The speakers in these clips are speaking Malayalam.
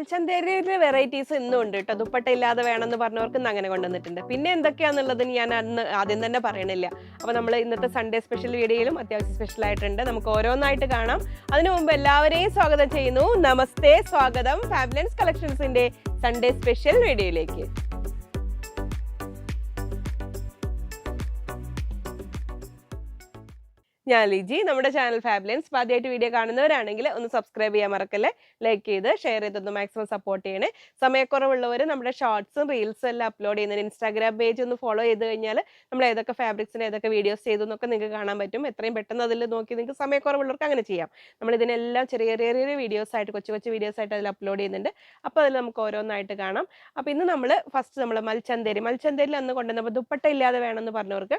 മൽച്ചന്തേരിയിലെ വെറൈറ്റീസ് ഇന്നും ഉണ്ട് കേട്ടോ. ദുപ്പട്ട ഇല്ലാതെ വേണമെന്ന് പറഞ്ഞവർക്ക് ഇന്ന് അങ്ങനെ കൊണ്ടുവന്നിട്ടുണ്ട്. പിന്നെ എന്തൊക്കെയാന്നുള്ളത് ഞാൻ അന്ന് ആദ്യം തന്നെ പറയണില്ല. അപ്പോൾ നമ്മൾ ഇന്നത്തെ സൺഡേ സ്പെഷ്യൽ വീഡിയോയിലും അത്യാവശ്യം സ്പെഷ്യൽ ആയിട്ടുണ്ട്. നമുക്ക് ഓരോന്നായിട്ട് കാണാം. അതിനു മുമ്പ് എല്ലാവരെയും സ്വാഗതം ചെയ്യുന്നു. നമസ്തേ സ്വാഗതം. ഫാബുലൻസ് കളക്ഷൻസിന്റെ സൺഡേ സ്പെഷ്യൽ വീഡിയോയിലേക്ക്. ഞാൻ ലിജി. നമ്മുടെ ചാനൽ ഫാബ്ലൻസ് ആദ്യമായിട്ട് വീഡിയോ കാണുന്നവരാണെങ്കിൽ ഒന്ന് സബ്സ്ക്രൈബ് ചെയ്യാൻ മറക്കല്ലേ? ലൈക്ക് ചെയ്ത് ഷെയർ ചെയ്തൊന്ന് മാക്സിമം സപ്പോർട്ട് ചെയ്യണേ. സമയക്കുറവുള്ളവർ നമ്മുടെ ഷോർട്സും റീൽസും എല്ലാം അപ്ലോഡ് ചെയ്യുന്നതിന് ഇൻസ്റ്റാഗ്രാം പേജ് ഒന്ന് ഫോളോ ചെയ്ത് കഴിഞ്ഞാൽ നമ്മൾ ഏതൊക്കെ ഫാബ്രിക്സിന് ഏതൊക്കെ വീഡിയോസ് ചെയ്തു എന്നൊക്കെ നിങ്ങൾക്ക് കാണാൻ പറ്റും. എത്രയും പെട്ടെന്ന് അതിൽ നോക്കി നിങ്ങൾക്ക് സമയക്കുറവുള്ളവർക്ക് അങ്ങനെ ചെയ്യാം. നമ്മൾ ഇതിനെല്ലാം ചെറിയ ചെറിയ ചെറിയ വീഡിയോസ് ആയിട്ട് കൊച്ചു കൊച്ചു വീഡിയോസ് ആയിട്ട് അതിൽ അപ്ലോഡ് ചെയ്യുന്നുണ്ട്. അപ്പോൾ അതിൽ നമുക്ക് ഓരോന്നായിട്ട് കാണാം. അപ്പോൾ ഇന്ന് നമ്മൾ ഫസ്റ്റ് നമ്മൾ മൽച്ചന്തേരി. മൽച്ചന്തേരിൽ അന്ന് കൊണ്ടുവന്നപ്പോൾ ദുപ്പട്ട ഇല്ലാതെ വേണമെന്ന് പറഞ്ഞവർക്ക്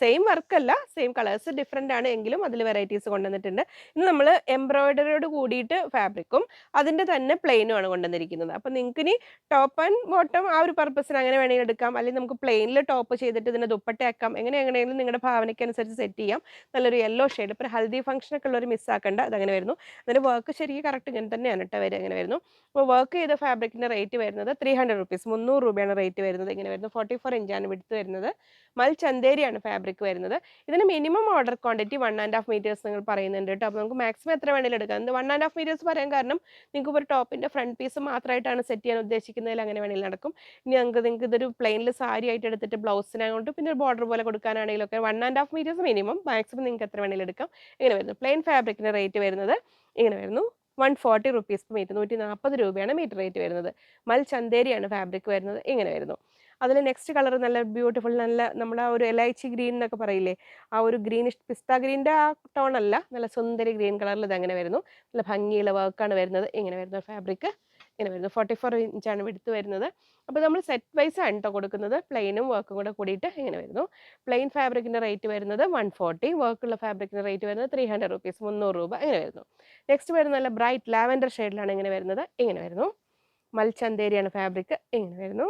സെയിം വർക്കല്ല സെയിം കളേഴ്സ് ഡിഫറെന്റ് ആണ്. എങ്കിലും അതിൽ വെറൈറ്റീസ് കൊണ്ടുവന്നിട്ടുണ്ട്. ഇന്ന് നമ്മൾ എംബ്രോയിഡറിയോട് കൂടിയിട്ട് ഫാബ്രിക്കും അതിന്റെ തന്നെ പ്ലെയിനും ആണ് കൊണ്ടുവന്നിരിക്കുന്നത്. അപ്പം നിങ്ങൾക്ക് ഇനി ടോപ്പ് ആൻഡ് ബോട്ടം ആ ഒരു പർപ്പസിന് അങ്ങനെ വേണമെങ്കിൽ എടുക്കാം. അല്ലെങ്കിൽ നമുക്ക് പ്ലെയിനിൽ ടോപ്പ് ചെയ്തിട്ട് ഇതിനെ ദുപ്പട്ടയാക്കാം. എങ്ങനെ എങ്ങനെയെങ്കിലും നിങ്ങളുടെ ഭാവനയ്ക്ക് അനുസരിച്ച് സെറ്റ് ചെയ്യാം. നല്ലൊരു യെല്ലോ ഷെയ്ഡ് ഇപ്പോൾ ഹൽദി ഫംഗ്ഷനൊക്കെ ഉള്ളൊരു മിസ്സാക്കണ്ട അതങ്ങനെ വരുന്നു. അതിന്റെ വർക്ക് ശരിക്കും കറക്റ്റ് ഇങ്ങനെ തന്നെയാണ് കേട്ടോ വരിക. അങ്ങനെ വരുന്നു. അപ്പോൾ വർക്ക് ചെയ്ത ഫാബ്രിക്കിന്റെ റേറ്റ് വരുന്നത് ത്രീ ഹൺഡ്രഡ് റുപ്പീസ് മുന്നൂറ് രൂപയാണ് റേറ്റ് വരുന്നത്. ഇങ്ങനെ വരുന്നത് ഫോർട്ടി ഫോർ ഇഞ്ചാണ് വിടുത്ത് വരുന്നത്. മൽ ചന്തേരിയാണ് ഫാബ്രിക് വരുന്നത്. ഇതിന് minimum order quantity one and half metres നിങ്ങൾ പറയുന്നുണ്ട് കേട്ടോ അപ്പോൾ നമുക്ക് മാക്സിമം എത്ര വേണമെങ്കിലും എടുക്കാം. ഇത് വൺ ആൻഡ് ഹാഫ് മീറ്റേഴ്സ് പറയാൻ കാരണം നിങ്ങൾക്ക് ഒരു ടോപ്പിന്റെ ഫ്രണ്ട് പീസ് മാത്രമായിട്ടാണ് സെറ്റ് ചെയ്യാൻ ഉദ്ദേശിക്കുന്നതിൽ അങ്ങനെ വേണമെങ്കിൽ നടക്കും. ഇനി നിങ്ങൾക്ക് നിങ്ങൾക്ക് ഇതൊരു പ്ലെയിനിൽ സാരി ആയിട്ട് എടുത്തിട്ട് ബ്ലൗസിനങ്ങോട്ട് പിന്നെ ഒരു ബോർഡർ പോലെ കൊടുക്കാനാണെങ്കിലും ഒക്കെ one and half metres minimum maximum നിങ്ങൾക്ക് എത്ര വേണമെങ്കിലും എടുക്കാം. ഇങ്ങനെ വരുന്നു. പ്ലെയിൻ ഫാബ്രിക്കിന്റെ റേറ്റ് വരുന്നത് ഇങ്ങനെ വരുന്നു. വൺ ഫോർട്ടി റുപ്പീസ് മീറ്റർ നൂറ്റി നാൽപ്പത് രൂപയാണ് മീറ്റർ റേറ്റ് വരുന്നത്. മൽ ചന്തേരിയാണ് ഫാബ്രിക് വരുന്നത്. ഇങ്ങനെ വരുന്നു. അതിൽ നെക്സ്റ്റ് കളർ നല്ല ബ്യൂട്ടിഫുൾ നല്ല നമ്മുടെ ഒരു എലൈച്ചി ഗ്രീൻ എന്നൊക്കെ പറയില്ലേ? ആ ഒരു ഗ്രീനിഷ് പിസ്ത ഗ്രീന്റെ ആ ടോൺ അല്ല. നല്ല സുന്ദരി ഗ്രീൻ കളറിൽ അങ്ങനെ വരുന്നു. നല്ല ഭംഗിയുള്ള വർക്കാണ് വരുന്നത്. ഇങ്ങനെ വരുന്ന ഫാബ്രിക് ഇങ്ങനെ വരുന്നു. ഫോർട്ടി ഫോർ ഇഞ്ചാണ് എടുത്ത് വരുന്നത്. അപ്പോൾ നമ്മൾ സെറ്റ് വൈസ് ആണ് കേട്ടോ കൊടുക്കുന്നത്. പ്ലെയിനും വർക്കും കൂടെ കൂടിയിട്ട് ഇങ്ങനെ വരുന്നു. പ്ലെയിൻ ഫാബ്രിക്കിന്റെ റേറ്റ് വരുന്നത് വൺ ഫോർട്ടി വർക്കുള്ള ഫാബ്രിക്കിന്റെ റേറ്റ് വരുന്നത് ത്രീ ഹൺഡ്രഡ് റുപ്പീസ് മുന്നൂറ് രൂപ ഇങ്ങനെ വരുന്നു. നെക്സ്റ്റ് വരുന്ന നല്ല ബ്രൈറ്റ് ലാവൻഡർ ഷെയ്ഡിലാണ് ഇങ്ങനെ വരുന്നത്. ഇങ്ങനെ വരുന്നു. മൽച്ചന്തേരിയാണ് ഫാബ്രിക് ഇങ്ങനെ വരുന്നു.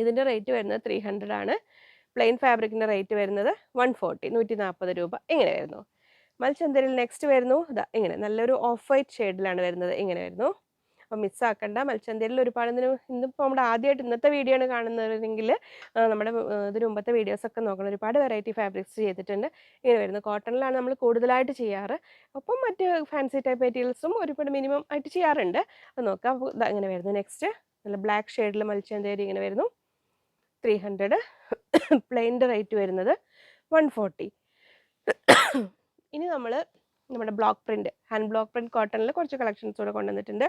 ഇതിന്റെ റേറ്റ് വരുന്നത് ത്രീ ഹൺഡ്രഡ് ആണ്. പ്ലെയിൻ ഫാബ്രിക്കിന്റെ റേറ്റ് വരുന്നത് വൺ ഫോർട്ടി നൂറ്റി നാൽപ്പത് രൂപ. ഇങ്ങനെ വരുന്നു. മത്സ്യന്തരിൽ നെക്സ്റ്റ് വരുന്നു. ഇതാ ഇങ്ങനെ. നല്ലൊരു ഓഫ് വൈറ്റ് ഷെയ്ഡിലാണ് വരുന്നത്. ഇങ്ങനെ വരുന്നു. അപ്പോൾ മിസ്സാക്കണ്ട മത്സ്യന്തരിൽ ഒരുപാട് ഇതിന് ഇന്നിപ്പോൾ നമ്മുടെ ആദ്യമായിട്ട് ഇന്നത്തെ വീഡിയോ ആണ് കാണുന്നതെങ്കിൽ നമ്മുടെ ഇതിന് മുമ്പത്തെ വീഡിയോസൊക്കെ നോക്കണം. ഒരുപാട് വെറൈറ്റി ഫാബ്രിക്സ് ചെയ്തിട്ടുണ്ട്. ഇങ്ങനെ വരുന്നു. കോട്ടണിലാണ് നമ്മൾ കൂടുതലായിട്ട് ചെയ്യാറ്. ഒപ്പം മറ്റ് ഫാൻസി ടൈപ്പ് മെറ്റീരിയൽസും ഒരുപാട് മിനിമം ആയിട്ട് ചെയ്യാറുണ്ട്. അത് നോക്കാം. ഇങ്ങനെ വരുന്നു. നെക്സ്റ്റ് നല്ല ബ്ലാക്ക് ഷെയ്ഡിൽ മൽച്ചന്തേരി ഇങ്ങനെ വരുന്നു. ത്രീ ഹൺഡ്രഡ് പ്ലെയിന്റെ റേറ്റ് വരുന്നത് വൺ ഫോർട്ടി ഇനി നമ്മൾ നമ്മുടെ block print hand block print കോട്ടണിൽ കുറച്ച് കളക്ഷൻസ് കൂടെ കൊണ്ടുവന്നിട്ടുണ്ട്.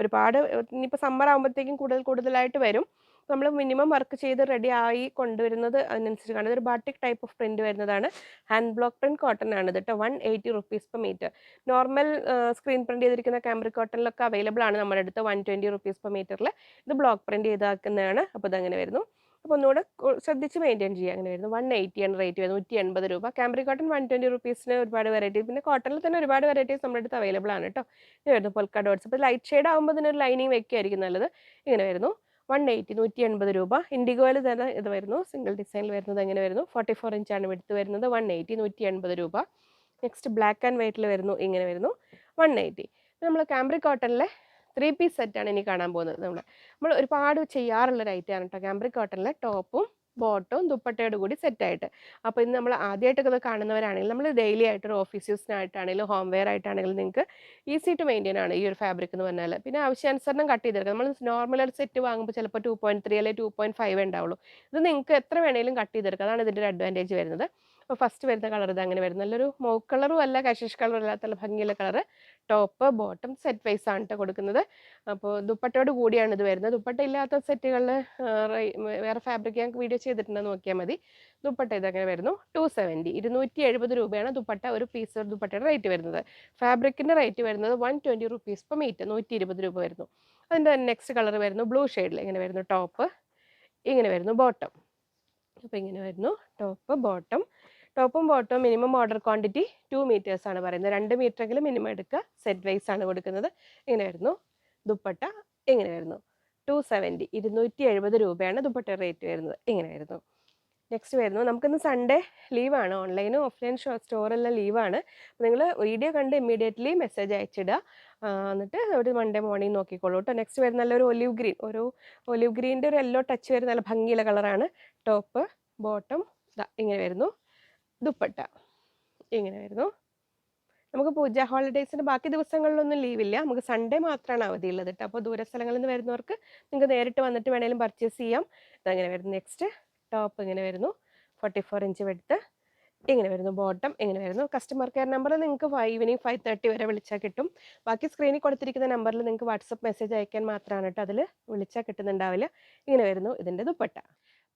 ഒരുപാട് ഇനിയിപ്പോൾ സമ്മർ ആകുമ്പോഴത്തേക്കും കൂടുതൽ കൂടുതലായിട്ട് വരും. നമ്മൾ മിനിമം വർക്ക് ചെയ്ത് റെഡി ആയി കൊണ്ടുവരുന്നത് അതിനനുസരിച്ചാണ് ഒരു ബാട്ടിക് ടൈപ്പ് ഓഫ് പ്രിന്റ് വരുന്നതാണ്. ഹാൻഡ് ബ്ലോക്ക് പ്രിന്റ് കോട്ടൺ ആണ് കേട്ടോ. One eighty rupees per metre normal screen print ചെയ്തിരിക്കുന്ന ക്യാമറ കോട്ടണിലൊക്കെ അവൈലബിൾ ആണ് നമ്മുടെ അടുത്ത് വൺ ട്വന്റി റുപ്പീസ് പെർ മീറ്ററിൽ ഇത് ബ്ലോക്ക് പ്രിന്റ് ചെയ്താക്കുന്നതാണ്. അപ്പോൾ ഇതങ്ങനെ വരുന്നു. അപ്പോൾ ഒന്നുകൂടെ ശ്രദ്ധിച്ച് മെയിന്റെയിൻ ചെയ്യുക. അങ്ങനെ വരുന്നു വൺ എയ്റ്റി ആണ് റേറ്റ് വരുന്നത്. നൂറ്റി എൺപത് രൂപ. കാമ്പറി കോട്ടൺ വൺ ട്വന്റി റുപ്പീസിന് ഒരുപാട് വെറൈറ്റി പിന്നെ കോട്ടണിൽ തന്നെ ഒരുപാട് വെറൈറ്റീസ് നമ്മുടെ അടുത്ത് അവൈലബിൾ ആണ് കേട്ടോ ഇത് വരുന്നു പൊൽക്ക ഡോട്ട്സ് ഇപ്പോൾ ലൈറ്റ് ഷെയ്ഡ് ആകുമ്പോൾ തന്നെ ഒരു ലൈനിങ് വെക്കുകയായിരിക്കും നല്ലത്. ഇങ്ങനെ വരുന്നു. വൺ എയ്റ്റി നൂറ്റി എൺപത് രൂപ. ഇൻഡിഗോയിൽ തന്നെ ഇത് വരുന്നു. സിംഗിൾ ഡിസൈനിൽ വരുന്നത് എങ്ങനെ വരുന്നു? ഫോർട്ടി ഫോർ ഇഞ്ചാണ് എടുത്ത് വരുന്നത്. വൺ എയ്റ്റി നൂറ്റി എൺപത് രൂപ. നെക്സ്റ്റ് ബ്ലാക്ക് ആൻഡ് വൈറ്റിൽ വരുന്നു. ഇങ്ങനെ വരുന്നു. വൺ എയ്റ്റി നമ്മൾ ക്യാമ്പ്രി കോട്ടണിലെ ത്രീ പീസ് സെറ്റാണ് ഇനി കാണാൻ പോകുന്നത് നമ്മൾ നമ്മൾ ഒരുപാട് ചെയ്യാറുള്ള ഒരു ഐറ്റമാണ് കേട്ടോ. ക്യാമ്പ്രിക് കോട്ടണിലെ ടോപ്പും ബോട്ടവും ദുപ്പട്ടയോട് കൂടി സെറ്റായിട്ട് അപ്പോൾ ഇന്ന് നമ്മൾ ആദ്യമായിട്ടൊക്കെ ഇത് കാണുന്നവരാണെങ്കിൽ നമ്മൾ ഡെയിലി ആയിട്ട് ഒരു ഓഫീസ് യൂസിനായിട്ടാണെങ്കിലും ഹോം വെയർ ആയിട്ടാണെങ്കിലും നിങ്ങൾക്ക് ഈസി ടു മെയിന്റെയിൻ ആണ് ഈ ഒരു ഫാബ്രിക് എന്ന് പറഞ്ഞാൽ പിന്നെ ആവശ്യാനുസരണം കട്ട് ചെയ്തെടുക്കാം നമ്മൾ നോർമൽ ഒരു സെറ്റ് വാങ്ങുമ്പോൾ ചിലപ്പോൾ ടു പോയിന്റ് ത്രീ അല്ലെങ്കിൽ ടു പോയിന്റ് ഫൈവ് ഉണ്ടാവുള്ളൂ. ഇത് നിങ്ങൾക്ക് എത്ര വേണമെങ്കിലും കട്ട് ചെയ്തെടുക്കാം. അതാണ് ഇതിന്റെ ഒരു അഡ്വാന്റേജ് വരുന്നത്. അപ്പോൾ ഫസ്റ്റ് വരുന്ന കളർ ഇത് അങ്ങനെ വരുന്നത് നല്ലൊരു മോ കളറും അല്ല കശിഷ് കളറും അല്ലാത്ത നല്ല ഭംഗിയുള്ള colour top bottom set wise ആണ് കേട്ടോ കൊടുക്കുന്നത്. അപ്പോൾ ദുപ്പട്ടയോട് കൂടിയാണ് ഇത് വരുന്നത്. ദുപ്പട്ട ഇല്ലാത്ത സെറ്റുകളിൽ വേറെ ഫാബ്രിക് ഞാൻ വീഡിയോ ചെയ്തിട്ടുണ്ടെന്ന് നോക്കിയാൽ മതി. ദുപ്പട്ട അങ്ങനെ വരുന്നു. ടു സെവന്റി ഇരുന്നൂറ്റി എഴുപത് രൂപയാണ് ദുപ്പട്ട ഒരു പീസ് ദുപ്പട്ടയുടെ റേറ്റ് വരുന്നത്. ഫാബ്രിക്കിന്റെ റേറ്റ് വരുന്നത് one twenty rupees per metre നൂറ്റി ഇരുപത് രൂപ വരുന്നു. അതിന്റെ നെക്സ്റ്റ് കളർ വരുന്നു ബ്ലൂ ഷെയ്ഡിൽ ഇങ്ങനെ വരുന്നു. ടോപ്പ് ഇങ്ങനെ വരുന്നു ബോട്ടം അപ്പോൾ ഇങ്ങനെ വരുന്നു. ടോപ്പ് ബോട്ടം ടോപ്പും ബോട്ടവും minimum order quantity two metres ആണ് പറയുന്നത്. രണ്ട് മീറ്റർ എങ്കിലും മിനിമം എടുക്കുക. സെറ്റ് വൈസ് ആണ് കൊടുക്കുന്നത്. ഇങ്ങനെയായിരുന്നു. ദുപ്പട്ട ഇങ്ങനെ ടു സെവന്റി ഇരുന്നൂറ്റി എഴുപത് രൂപയാണ് ദുപ്പട്ട റേറ്റ് വരുന്നത്. ഇങ്ങനെ വരുന്നു. നെക്സ്റ്റ് വരുന്നു നമുക്കിന്ന് സൺഡേ ലീവാണ് ഓൺലൈനും ഓഫ്ലൈൻ ഷോ സ്റ്റോറെല്ലാം ലീവാണ് അപ്പോൾ നിങ്ങൾ വീഡിയോ കണ്ട് ഇമ്മീഡിയറ്റ്ലി മെസ്സേജ് അയച്ചിടുക. എന്നിട്ട് ഒരു മൺഡേ മോർണിംഗ് നോക്കിക്കോളൂ കേട്ടോ നെക്സ്റ്റ് വരുന്ന നല്ലൊരു ഒലിവ് ഗ്രീൻ ഒരു ഒലിവ് ഗ്രീന്റെ ഒരു യെല്ലോ ടച്ച് വരുന്ന നല്ല ഭംഗിയുള്ള കളറാണ് ടോപ്പ് ബോട്ടം ഇങ്ങനെ വരുന്നു. ദുപ്പട്ട. ഇങ്ങനെ വരുന്നു. നമുക്ക് പൂജ ഹോളിഡേയ്സിന്റെ ബാക്കി ദിവസങ്ങളിലൊന്നും ലീവില്ല നമുക്ക് സൺഡേ മാത്രമാണ് അവധിയുള്ളത് കേട്ടോ അപ്പോൾ ദൂര സ്ഥലങ്ങളിൽ നിന്ന് വരുന്നവർക്ക് നിങ്ങൾക്ക് നേരിട്ട് വന്നിട്ട് വേണേലും പർച്ചേസ് ചെയ്യാം. ഇതങ്ങനെ വരുന്നു. നെക്സ്റ്റ് ടോപ്പ് ഇങ്ങനെ വരുന്നു. ഫോർട്ടി ഫോർ ഇഞ്ച് വെടുത്ത് ഇങ്ങനെ വരുന്നു. ബോട്ടം ഇങ്ങനെ വരുന്നു. കസ്റ്റമർ കെയർ നമ്പർ നിങ്ങൾക്ക് ഈവനിങ് ഫൈവ് തേർട്ടി വരെ വിളിച്ചാൽ കിട്ടും. ബാക്കി സ്ക്രീനിൽ കൊടുത്തിരിക്കുന്ന നമ്പറിൽ നിങ്ങൾക്ക് വാട്സപ്പ് മെസ്സേജ് അയക്കാൻ മാത്രമാണ് കേട്ടോ അതിൽ വിളിച്ചാൽ കിട്ടുന്നുണ്ടാവില്ല. ഇങ്ങനെ വരുന്നു ഇതിന്റെ ദുപ്പട്ട.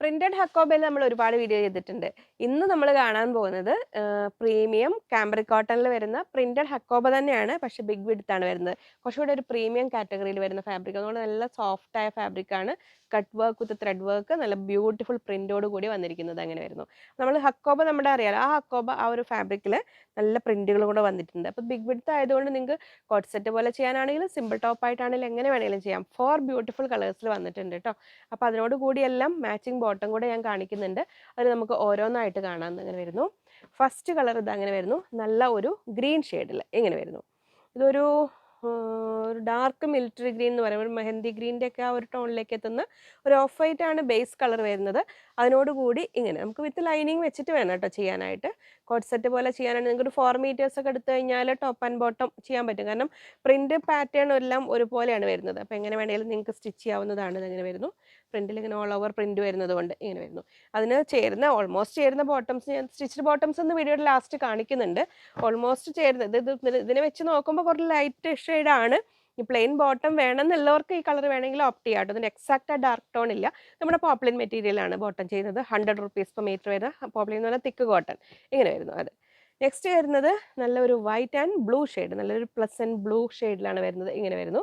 പ്രിന്റഡ് ഹക്കോബയിൽ നമ്മൾ ഒരുപാട് വീഡിയോ ചെയ്തിട്ടുണ്ട്. ഇന്ന് നമ്മൾ കാണാൻ പോകുന്നത് പ്രീമിയം കാംബ്രിക് കോട്ടണിൽ വരുന്ന പ്രിന്റഡ് ഹക്കോബ തന്നെയാണ്. പക്ഷേ ബിഗ് വിഡ്ത്ത് ആണ് വരുന്നത്. കുറച്ചുകൂടെ ഒരു പ്രീമിയം കാറ്റഗറിയിൽ വരുന്ന ഫാബ്രിക് അതുകൊണ്ട് നല്ല സോഫ്റ്റ് ആയ ഫാബ്രിക് ആണ്. Cut work with thread work നല്ല ബ്യൂട്ടിഫുൾ പ്രിന്റോട് കൂടി വന്നിരിക്കുന്നത് അങ്ങനെ വരുന്നു. നമ്മൾ ഹക്കോബ നമ്മുടെ അറിയാലോ ആ ഹക്കോബ ആ ഒരു ഫാബ്രിക്കിൽ നല്ല പ്രിന്റുകൾ കൂടെ വന്നിട്ടുണ്ട്. അപ്പോൾ ബിഗ് വിഡ്ത്ത് ആയതുകൊണ്ട് നിങ്ങൾക്ക് കോട്ട് സെറ്റ് പോലെ ചെയ്യാനാണെങ്കിലും സിമ്പിൾ ടോപ്പ് ആയിട്ടാണെങ്കിലും എങ്ങനെ വേണമെങ്കിലും ചെയ്യാം. ഫോർ ബ്യൂട്ടിഫുൾ കളേഴ്സിൽ വന്നിട്ടുണ്ട് കേട്ടോ അപ്പോൾ അതിനോട് കൂടിയെല്ലാം മാച്ചിങ് ബോട്ടം കൂടെ ഞാൻ കാണിക്കുന്നുണ്ട്. അത് നമുക്ക് ഓരോന്നായിട്ട് കാണാൻ അങ്ങനെ വരുന്നു. ഫസ്റ്റ് കളർ ഇത് അങ്ങനെ വരുന്നു. നല്ല ഒരു ഗ്രീൻ ഷെയ്ഡിൽ ഇങ്ങനെ വരുന്നു. ഇതൊരു ഒരു ഡാർക്ക് മിലിറ്ററി ഗ്രീൻ എന്ന് പറയുമ്പോൾ മെഹന്തി ഗ്രീന്റെ ഒക്കെ ആ ഒരു ടോണിലേക്ക് എത്തുന്ന ഒരു ഓഫ് വൈറ്റ് ആണ് ബേസ് കളർ വരുന്നത്. അതിനോടുകൂടി ഇങ്ങനെ നമുക്ക് വിത്ത് ലൈനിങ് വെച്ചിട്ട് വേണം കേട്ടോ ചെയ്യാനായിട്ട്. കോട്ട് സെറ്റ് പോലെ ചെയ്യാനാണ്. നിങ്ങൾക്ക് ഒരു ഫോർ മീറ്റേഴ്സ് ഒക്കെ എടുത്തു കഴിഞ്ഞാൽ ടോപ്പ് ആൻഡ് ബോട്ടം ചെയ്യാൻ പറ്റും. കാരണം പ്രിന്റ് പാറ്റേൺ എല്ലാം ഒരുപോലെയാണ് വരുന്നത്. അപ്പോൾ എങ്ങനെ വേണമെങ്കിലും നിങ്ങൾക്ക് സ്റ്റിച്ച് ചെയ്യാവുന്നതാണ് ഇതെങ്ങനെ വരുന്നു. പ്രിന്റിൽ ഇങ്ങനെ ഓൾ ഓവർ പ്രിന്റ് വരുന്നത് കൊണ്ട് ഇങ്ങനെ വരുന്നു. അതിന് ചേരുന്ന ഓൾമോസ്റ്റ് ചേരുന്ന ബോട്ടംസ് ഞാൻ സ്റ്റിച്ച്ഡ് ബോട്ടംസ് എന്ന് വീഡിയോയുടെ ലാസ്റ്റ് കാണിക്കുന്നുണ്ട്. ഓൾമോസ്റ്റ് ചേരുന്നത് ഇത് ഇത് ഇതിനെ വെച്ച് നോക്കുമ്പോൾ കുറച്ച് ലൈറ്റ് ഷെയ്ഡാണ് ഈ പ്ലെയിൻ ബോട്ടം വേണമെന്നുള്ളവർക്ക് ഈ കളർ വേണമെങ്കിൽ ഓപ്റ്റ് ചെയ്യാം കേട്ടോ. ഇതിന് എക്സാക്റ്റ് ഡാർക്ക് ടോൺ ഇല്ല. നമ്മുടെ പോപ്ലിൻ മെറ്റീരിയലാണ് ബോട്ടം ചെയ്യുന്നത്. ഹൺഡ്രഡ് റുപ്പീസ് പെർ മീറ്റർ വരുന്ന പോപ്ലിൻ എന്ന് പറഞ്ഞാൽ തിക്ക് കോട്ടൺ ഇങ്ങനെ വരുന്നു അത്. നെക്സ്റ്റ് വരുന്നത് നല്ലൊരു വൈറ്റ് ആൻഡ് ബ്ലൂ ഷെയ്ഡ് നല്ലൊരു പ്ലസ് ആൻഡ് ബ്ലൂ ഷെയ്ഡിലാണ് വരുന്നത്. ഇങ്ങനെ വരുന്നു.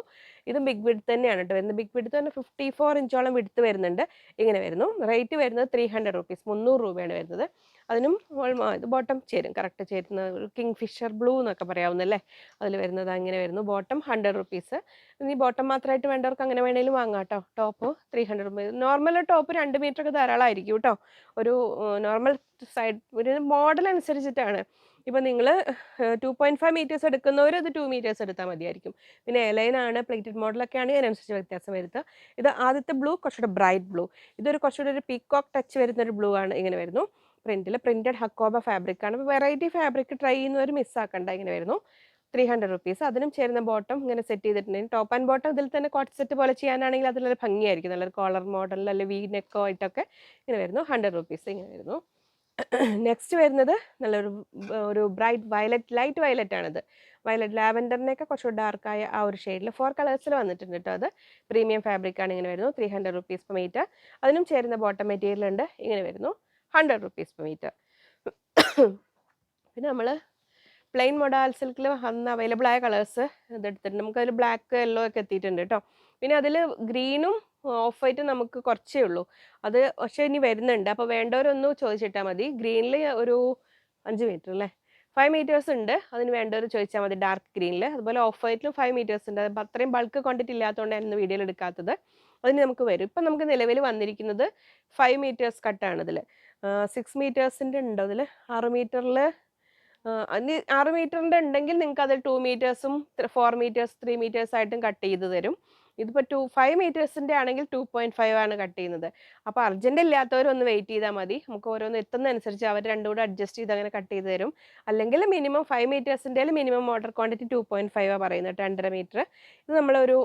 ഇതും ബിഗ് വിഡ് തന്നെയാണ് കേട്ടോ വരുന്നത്. ബിഗ് വിഡ്ത്ത് തന്നെ ഫിഫ്റ്റി ഫോർ ഇഞ്ചോളം വിഡ്ത്ത് വരുന്നുണ്ട്. ഇങ്ങനെ വരുന്നു. റേറ്റ് വരുന്നത് ത്രീ ഹൺഡ്രഡ് റുപ്പീസ് മുന്നൂറ് രൂപയാണ് വരുന്നത്. അതിനും ഇത് ബോട്ടം ചേരും. കറക്റ്റ് ചേരുന്ന ഒരു കിങ് ഫിഷർ ബ്ലൂ എന്നൊക്കെ പറയാവുന്നല്ലേ? അതിൽ വരുന്നത് അങ്ങനെ വരുന്നു. ബോട്ടം ഹൺഡ്രഡ് റുപ്പീസ് ഇനി ബോട്ടം മാത്രമായിട്ട് വേണ്ടവർക്ക് അങ്ങനെ വേണേലും വാങ്ങാം കേട്ടോ top three hundred rupees normal top രണ്ട് മീറ്റർ ഒക്കെ ധാരാളമായിരിക്കും കേട്ടോ ഒരു നോർമൽ സൈഡ് ഒരു മോഡൽ അനുസരിച്ചിട്ടാണ്. ഇപ്പം നിങ്ങൾ ടു പോയിന്റ് ഫൈവ് മീറ്റേഴ്സ് എടുക്കുന്നവർ അത് ടു മീറ്റേഴ്സ് എടുത്താൽ മതിയായിരിക്കും. പിന്നെ എലൈനാണ് പ്ലേറ്റഡ് മോഡലൊക്കെ ആണെങ്കിൽ അതിനനുസരിച്ച് വ്യത്യാസം വരുത്തുക ഇത് ആദ്യത്തെ ബ്ലൂ കുറച്ചുകൂടെ ബ്രൈറ്റ് ബ്ലൂ ഇതൊരു കുറച്ചുകൂടെ ഒരു പീക്കോക്ക് ടച്ച് വരുന്ന ഒരു ബ്ലൂ ആണ് ഇങ്ങനെ വരുന്നു. പ്രിന്റിൽ പ്രിന്റഡ് ഹക്കോബ ഫാബ്രിക് ആണ്. വെറൈറ്റി ഫാബ്രിക് ട്രൈ ചെയ്യുന്നവർ മിസ്സാക്കണ്ട ഇങ്ങനെ വരുന്നു. ത്രീ ഹൺഡ്രഡ് റുപ്പീസ് അതിനും ചേരുന്ന ബോട്ടം ഇങ്ങനെ സെറ്റ് ചെയ്തിട്ടുണ്ടെങ്കിൽ ടോപ്പ് ആൻഡ് ബോട്ടം ഇതിൽ തന്നെ കോട്ട് സെറ്റ് പോലെ ചെയ്യാനാണെങ്കിൽ അതിലൊരു ഭംഗിയായിരിക്കും. നല്ലൊരു കോളർ മോഡലിൽ അല്ലെങ്കിൽ വി നെക്കോ ആയിട്ടൊക്കെ ഇങ്ങനെ വരുന്നു. ഹൺഡ്രഡ് റുപ്പീസ് ഇങ്ങനെ വരുന്നു. നെക്സ്റ്റ് വരുന്നത് നല്ലൊരു ഒരു ബ്രൈറ്റ് വയലറ്റ് ലൈറ്റ് വയലറ്റ് ആണിത് വയലറ്റ് ലാവൻഡറിനൊക്കെ കുറച്ചുകൂടി ഡാർക്കായ ആ ഒരു ഷെയ്ഡിൽ ഫോർ കളേഴ്സിൽ വന്നിട്ടുണ്ട് കേട്ടോ അത്. പ്രീമിയം ഫാബ്രിക് ആണ് ഇങ്ങനെ വരുന്നു. Three hundred rupees per metre അതിനും ചേരുന്ന ബോട്ടം മെറ്റീരിയൽ ഉണ്ട്. ഇങ്ങനെ വരുന്നു. ഹൺഡ്രഡ് റുപ്പീസ് പെർ മീറ്റർ പിന്നെ നമ്മൾ പ്ലെയിൻ മൊഡാൽ സിൽക്കിൽ അന്ന് അവൈലബിൾ ആയ കളേഴ്സ് ഇതെടുത്തിട്ടുണ്ട് നമുക്കതിൽ ബ്ലാക്ക് യെല്ലോ ഒക്കെ എത്തിയിട്ടുണ്ട് കേട്ടോ പിന്നെ അതിൽ ഗ്രീനും ഓഫ് ആയിട്ട് നമുക്ക് കുറച്ചേ ഉള്ളൂ. അത് പക്ഷേ ഇനി വരുന്നുണ്ട്. അപ്പോൾ വേണ്ടവരൊന്ന് ചോദിച്ചിട്ടാൽ മതി. ഗ്രീനിൽ ഒരു അഞ്ച് മീറ്റർ അല്ലേ? ഫൈവ് മീറ്റേഴ്സ് ഉണ്ട്. അതിന് വേണ്ടവർ ചോദിച്ചാൽ മതി. ഡാർക്ക് ഗ്രീനിൽ അതുപോലെ ഓഫ് വൈറ്റിലും ഫൈവ് മീറ്റേഴ്സ് ഉണ്ട്. അത് അത്രയും ബൾക്ക് ക്വാണ്ടിറ്റി ഇല്ലാത്തതുകൊണ്ടായിരുന്നു വീഡിയോയിൽ എടുക്കാത്തത്. അതിന് നമുക്ക് വരും. ഇപ്പം നമുക്ക് നിലവിൽ വന്നിരിക്കുന്നത് ഫൈവ് മീറ്റേഴ്സ് കട്ടാണ് ഇതിൽ സിക്സ് മീറ്റേഴ്സിന്റെ ഉണ്ട് അതിൽ ആറ് മീറ്ററിൽ ആറ് മീറ്ററിന്റെ ഉണ്ടെങ്കിൽ നിങ്ങൾക്ക് അതിൽ ടു മീറ്റേഴ്സും ഫോർ മീറ്റേഴ്സ് ത്രീ മീറ്റേഴ്സ് ആയിട്ടും കട്ട് ചെയ്ത് തരും. ഇതിപ്പോൾ ടു ഫൈവ് മീറ്റേഴ്സിന്റെ ആണെങ്കിൽ ടു പോയിന്റ് ഫൈവ് ആണ് കട്ട് ചെയ്യുന്നത്. അപ്പോൾ അർജന്റ് ഇല്ലാത്തവരൊന്ന് വെയിറ്റ് ചെയ്താൽ മതി. നമുക്ക് ഓരോന്ന് എത്തുന്നതനുസരിച്ച് അവർ രണ്ടും കൂടെ അഡ്ജസ്റ്റ് ചെയ്ത് അങ്ങനെ കട്ട് ചെയ്ത് തരും. അല്ലെങ്കിൽ minimum five മീറ്റേഴ്സിന്റെ minimum order quantity two point five ആണ് പറയുന്നത്. രണ്ടര മീറ്റർ ഇത് നമ്മളൊരു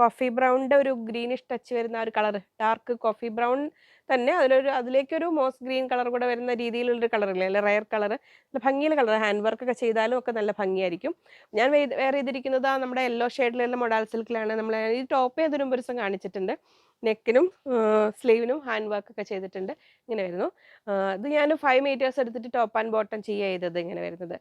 കോഫി ബ്രൗണിന്റെ ഒരു ഗ്രീനിഷ് ടച്ച് വരുന്ന ഒരു കളർ ഡാർക്ക് കോഫി ബ്രൗൺ തന്നെ അതിലൊരു അതിലേക്കൊരു മോസ് ഗ്രീൻ കളർ കൂടെ വരുന്ന രീതിയിലുള്ളൊരു കളറില്ലേ അല്ലെ റയർ കളർ ഭംഗിയുള്ള കളർ ഹാൻഡ് വർക്ക് ഒക്കെ ചെയ്താലും ഒക്കെ നല്ല ഭംഗിയായിരിക്കും. ഞാൻ വെയർ ചെയ്തിരിക്കുന്നത് നമ്മുടെ യെല്ലോ ഷെയ്ഡിലുള്ള മൊഡാൽ സിൽക്കിലാണ് നമ്മൾ ഈ ടോപ്പ് ഏതൊരു മുമ്പ് ദിവസം കാണിച്ചിട്ടുണ്ട്. നെക്കിനും സ്ലീവിനും ഹാൻഡ് വർക്ക് ഒക്കെ ചെയ്തിട്ടുണ്ട്. ഇങ്ങനെ വരുന്നു. ഇത് ഞാൻ ഫൈവ് മീറ്റേഴ്സ് എടുത്തിട്ട് ടോപ്പ് ആൻഡ് ബോട്ടം ചെയ്യുക ചെയ്തത് ഇങ്ങനെ വരുന്നത്.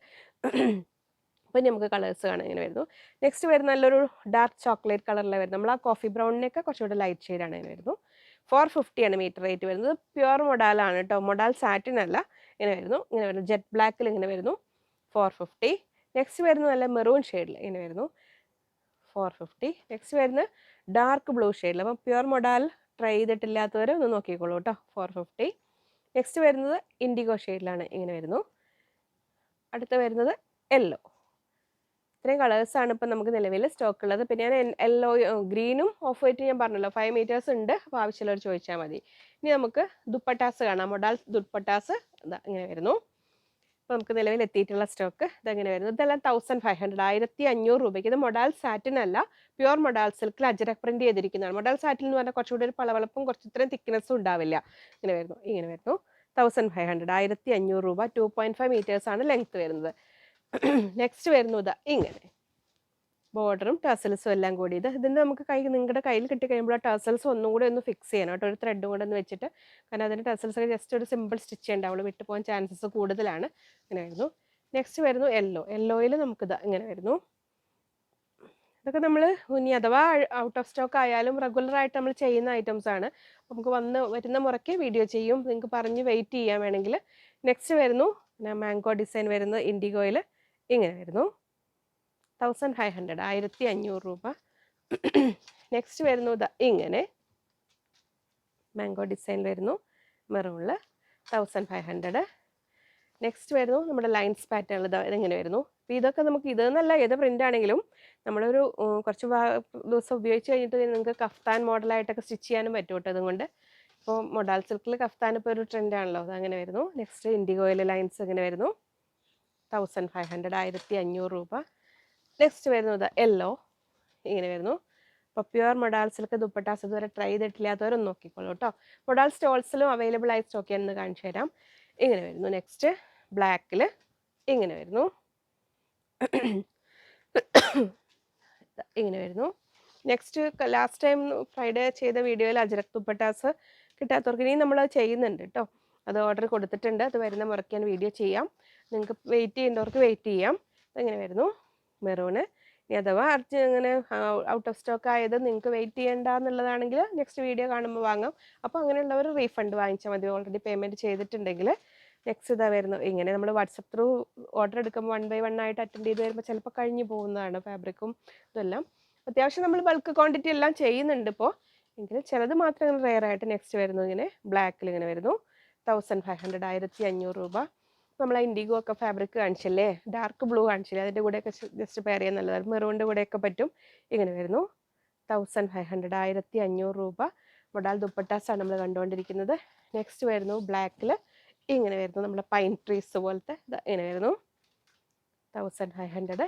അപ്പം നമുക്ക് കളേഴ്സ് കാണാൻ ഇങ്ങനെ വരുന്നു. നെക്സ്റ്റ് വരുന്ന നല്ലൊരു ഡാർക്ക് ചോക്ലേറ്റ് കളറിലെ വരുന്നത് നമ്മൾ ആ കോഫി ബ്രൗണിനൊക്കെ കുറച്ചുകൂടെ ലൈറ്റ് ഷെയ്ഡാണ് ഇങ്ങനെ വരുന്നു. ഫോർ ഫിഫ്റ്റിയാണ് മീറ്റർ റേറ്റ് വരുന്നത്. പ്യുവർ മൊഡാലാണ് കേട്ടോ മൊഡാൽ സാറ്റിൻ അല്ല. ഇങ്ങനെ വരുന്നു. ഇങ്ങനെ വരുന്നു. ജെറ്റ് ബ്ലാക്കിൽ ഇങ്ങനെ വരുന്നു. ഫോർ ഫിഫ്റ്റി നെക്സ്റ്റ് വരുന്നത് നല്ല മെറൂൺ ഷെയ്ഡിൽ ഇങ്ങനെ വരുന്നു. ഫോർ ഫിഫ്റ്റി നെക്സ്റ്റ് വരുന്ന ഡാർക്ക് ബ്ലൂ ഷെയ്ഡിൽ അപ്പം പ്യുവർ മൊഡാൽ ട്രൈ ചെയ്തിട്ടില്ലാത്തവർ ഒന്ന് നോക്കിക്കോളൂ കേട്ടോ ഫോർ ഫിഫ്റ്റി നെക്സ്റ്റ് വരുന്നത് ഇൻഡിഗോ ഷെയ്ഡിലാണ് ഇങ്ങനെ വരുന്നു. അടുത്ത വരുന്നത് യെല്ലോ ഇത്രയും കളേഴ്സാണ് ഇപ്പം നമുക്ക് നിലവിൽ സ്റ്റോക്ക് ഉള്ളത്. പിന്നെ ഞാൻ യെല്ലോ ഗ്രീനും ഓഫ് വൈറ്റ് ഞാൻ പറഞ്ഞല്ലോ. ഫൈവ് മീറ്റേഴ്സ് ഉണ്ട്. അപ്പോൾ ആവശ്യമുള്ളവർ ചോദിച്ചാൽ മതി. ഇനി നമുക്ക് ദുപ്പട്ടാസ് കാണാം. മൊഡാൽ ദുപ്പട്ടാസ് ഇതാ ഇങ്ങനെ വരുന്നു. അപ്പോൾ നമുക്ക് നിലവിൽ എത്തിയിട്ടുള്ള സ്റ്റോക്ക് ഇതെങ്ങനെ വരുന്നു. ഇതെല്ലാം തൗസൻഡ് ഫൈവ് ഹൺഡ്രഡ് ആയിരത്തി അഞ്ഞൂറ് രൂപയ്ക്ക്. ഇത് മൊഡാൽ സാറ്റിൻ അല്ല. പ്യുവർ മൊഡാൽ സിൽക്കിൽ അജരക് പ്രിന്റ് ചെയ്തിരിക്കുന്നതാണ്. മൊഡാൽ സാറ്റിൽ എന്ന് പറഞ്ഞാൽ കുറച്ചുകൂടി ഒരു പളവളപ്പും കുറച്ച് ഇത്രയും തിക്നെസ്സും ഉണ്ടാവില്ല. ഇങ്ങനെ വരുന്നു. ഇങ്ങനെ വരുന്നു. തൗസൻഡ് ഫൈവ് ഹൺഡ്രഡ് ആയിരത്തി അഞ്ഞൂറ് രൂപ. ടു പോയിന്റ് ഫൈവ് മീറ്റേഴ്സ് ആണ് ലെങ്ത് വരുന്നത്. നെക്സ്റ്റ് വരുന്നു ഇതാ ഇങ്ങനെ. ബോർഡറും ടസൽസും എല്ലാം കൂടി. ഇത് ഇതിന്റെ നമുക്ക് കൈ നിങ്ങളുടെ കയ്യിൽ കിട്ടി കഴിയുമ്പോൾ ആ ടസൽസ് ഒന്നും കൂടെ ഒന്ന് ഫിക്സ് ചെയ്യണം കേട്ടോ. ഒരു ത്രെഡും കൂടെ ഒന്ന് വെച്ചിട്ട്. കാരണം അതിന്റെ ടസൽസ് ഒക്കെ ജസ്റ്റ് ഒരു സിമ്പിൾ സ്റ്റിച്ച് ഉണ്ടാവുള്ളൂ വിട്ടു പോകാൻ ചാൻസസ് കൂടുതലാണ്. ഇങ്ങനെ വരുന്നു. നെക്സ്റ്റ് വരുന്നു യെല്ലോ യെല്ലോയിൽ നമുക്കിത് ഇങ്ങനെ വരുന്നു. ഇതൊക്കെ നമ്മൾ ഇനി അഥവാ ഔട്ട് ഓഫ് സ്റ്റോക്ക് ആയാലും റെഗുലർ ആയിട്ട് നമ്മൾ ചെയ്യുന്ന ഐറ്റംസ് ആണ്. നമുക്ക് വന്ന് വരുന്ന മുറയ്ക്ക് വീഡിയോ ചെയ്യും. നിങ്ങൾക്ക് പറഞ്ഞ് വെയിറ്റ് ചെയ്യാൻ വേണമെങ്കിൽ. നെക്സ്റ്റ് വരുന്നു. മാംഗോ ഡിസൈൻ വരുന്നത് ഇൻഡിഗോയിൽ ഇങ്ങനെ വരുന്നു തൗസൻഡ് ഫൈവ് ഹൺഡ്രഡ് ആയിരത്തി അഞ്ഞൂറ് രൂപ. നെക്സ്റ്റ് വരുന്നു ഇങ്ങനെ. മാംഗോ ഡിസൈൻ വരുന്നു മെറൂണിൽ തൗസൻഡ് ഫൈവ് ഹൺഡ്രഡ് നെക്സ്റ്റ് വരുന്നു നമ്മുടെ ലൈൻസ് പാറ്റേൺ ഇത് ഇതെങ്ങനെ വരുന്നു? അപ്പോൾ ഇതൊക്കെ നമുക്ക് ഇതെന്നല്ല ഏത് പ്രിന്റ് ആണെങ്കിലും നമ്മളൊരു കുറച്ച് ദിവസം ഉപയോഗിച്ച് കഴിഞ്ഞിട്ട് നിങ്ങൾക്ക് കഫ്താൻ മോഡലായിട്ടൊക്കെ സ്റ്റിച്ച് ചെയ്യാനും പറ്റും കേട്ടോ അതുകൊണ്ട് ഇപ്പോൾ മൊഡാൽ സിൽക്കിൽ കഫ്താൻ ഇപ്പോൾ ഒരു ട്രെൻഡാണല്ലോ അത് അങ്ങനെ വരുന്നു. നെക്സ്റ്റ് ഇൻഡിഗോയിൽ ലൈൻസ് ഇങ്ങനെ വരുന്നു. തൗസൻഡ് ഫൈവ് ഹൺഡ്രഡ് ആയിരത്തി അഞ്ഞൂറ് രൂപ. നെക്സ്റ്റ് വരുന്നത് യെല്ലോ ഇങ്ങനെ വരുന്നു. അപ്പോൾ പ്യുവർ മൊഡാൽ സിൽക്ക് ദുപ്പട്ടാസ് ഇതുവരെ ട്രൈ ചെയ്തിട്ടില്ലാത്തവരൊന്ന് നോക്കിക്കോളൂ കേട്ടോ. മൊഡാൽ സ്റ്റോൾസിലും അവൈലബിൾ ആയി സ്റ്റോക്ക് ചെയ്യാമെന്ന് കാണിച്ചു തരാം. ഇങ്ങനെ വരുന്നു. നെക്സ്റ്റ് ബ്ലാക്കിൽ ഇങ്ങനെ വരുന്നു. ഇങ്ങനെ വരുന്നു. നെക്സ്റ്റ് ലാസ്റ്റ് ടൈം ഫ്രൈഡേ ചെയ്ത വീഡിയോയിൽ അജരക് ദുപ്പട്ടാസ് കിട്ടാത്തവർക്ക് ഇനിയും നമ്മൾ ചെയ്യുന്നുണ്ട് കേട്ടോ. അത് ഓർഡർ കൊടുത്തിട്ടുണ്ട്. അത് വരുന്ന മുറയ്ക്ക് ഞാൻ വീഡിയോ ചെയ്യാം. നിങ്ങൾക്ക് വെയിറ്റ് ചെയ്യേണ്ടവർക്ക് വെയിറ്റ് ചെയ്യാം. ഇങ്ങനെ വരുന്നു. മെറൂണ്. ഇനി അഥവാ അർജ് അങ്ങനെ ഔട്ട് ഓഫ് സ്റ്റോക്ക് ആയത് നിങ്ങൾക്ക് വെയിറ്റ് ചെയ്യേണ്ട എന്നുള്ളതാണെങ്കിൽ നെക്സ്റ്റ് വീഡിയോ കാണുമ്പോൾ വാങ്ങാം. അപ്പോൾ അങ്ങനെയുള്ളവർ റീഫണ്ട് വാങ്ങിച്ചാൽ മതി. ഓൾറെഡി പേയ്മെന്റ് ചെയ്തിട്ടുണ്ടെങ്കിൽ നെക്സ്റ്റ് ഇതാ വരുന്നു. ഇങ്ങനെ നമ്മൾ വാട്സപ്പ് ത്രൂ ഓർഡർ എടുക്കുമ്പോൾ വൺ ബൈ വൺ ആയിട്ട് അറ്റൻഡ് ചെയ്ത് വരുമ്പോൾ ചിലപ്പോൾ കഴിഞ്ഞു പോകുന്നതാണ് ഫാബ്രിക്കും ഇതെല്ലാം. അത്യാവശ്യം നമ്മൾ ബൾക്ക് ക്വാണ്ടിറ്റി എല്ലാം ചെയ്യുന്നുണ്ട് ഇപ്പോൾ എങ്കിലും ചിലത് മാത്രം ഇങ്ങനെ റെയർ ആയിട്ട് നെക്സ്റ്റ് വരുന്നു. ഇങ്ങനെ ബ്ലാക്കിൽ ഇങ്ങനെ വരുന്നു. തൗസൻഡ് ഫൈവ് ഹൺഡ്രഡ് ആയിരത്തി അഞ്ഞൂറ് രൂപ. നമ്മൾ ഇൻഡിഗോ ഒക്കെ ഫാബ്രിക് കാണിച്ചില്ലേ? ഡാർക്ക് ബ്ലൂ കാണിച്ചില്ലേ? അതിന്റെ കൂടെയൊക്കെ ജസ്റ്റ് പെയർ ചെയ്യാൻ നല്ലതാണ് മെറൂണിന്റെ കൂടെയൊക്കെ പറ്റും. ഇങ്ങനെ വരുന്നു. തൗസൻഡ് ഫൈവ് ഹൺഡ്രഡ് ആയിരത്തി അഞ്ഞൂറ് രൂപ. മൊഡാൽ ദുപ്പട്ടാസാണ് നമ്മൾ കണ്ടുകൊണ്ടിരിക്കുന്നത്. നെക്സ്റ്റ് വരുന്നു ബ്ലാക്കിൽ ഇങ്ങനെ വരുന്നു നമ്മുടെ പൈൻ ട്രീസ് പോലത്തെ. ഇങ്ങനെ വരുന്നു. തൗസൻഡ് ഫൈവ് ഹൺഡ്രഡ്